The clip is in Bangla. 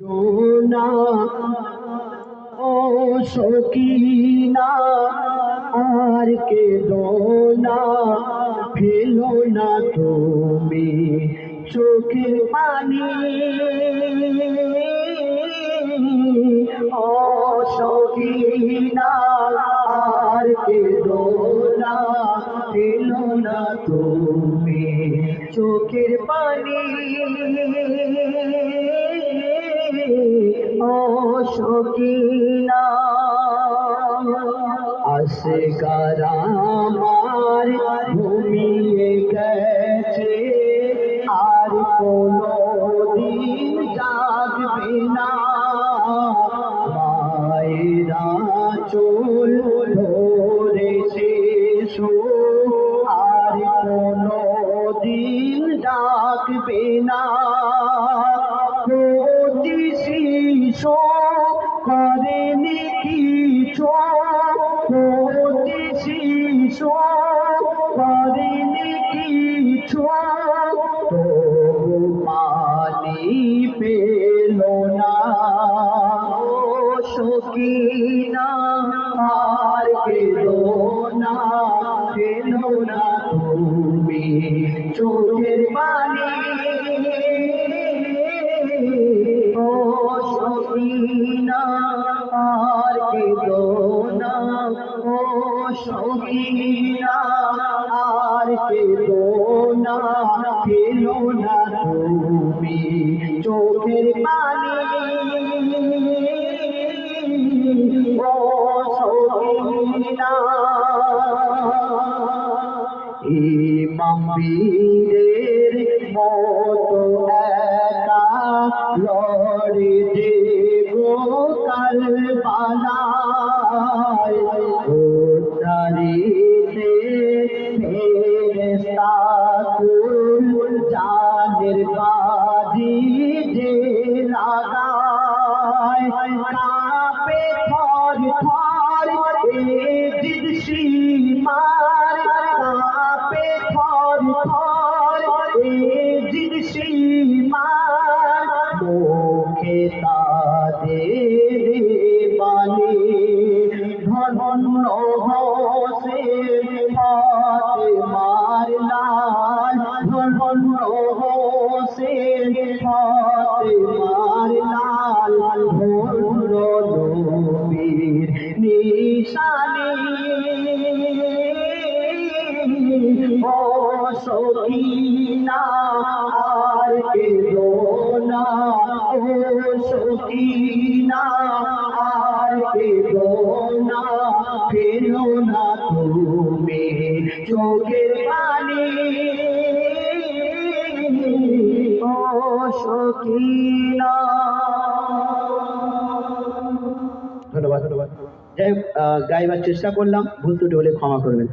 না ও সকিনা, আর কে না ফেলো না তুমি চোখের পানি। ও আর কে না ফেলো না তুমি চোখের পানি। সকিনা আসে কারামার ঘুমিয়ে গেছে আর কোনো দিন না। মায়েরা চুল ধরেছে আর কোনো দিন ডাকবে না। করেনি কিছু প্রতি শিশু করেনি কিছু তবু পানি পেল না। সকিনা আর না পেল না চোখের পানি গেল না ও সকিনা আর গেল না পেল না তুমি চোখের পানি। ও সকিনা ইমাম বীরের মতো একা লড়ে লাগায় কাপে থর থর জিদ সীমার কাপে থর থর জিদ সীমার মুখে তাদের ধন্যবাদ ধন্যবাদ। যাই গাইবার চেষ্টা করলাম ভুল ত্রুটি হলে ক্ষমা করবেন।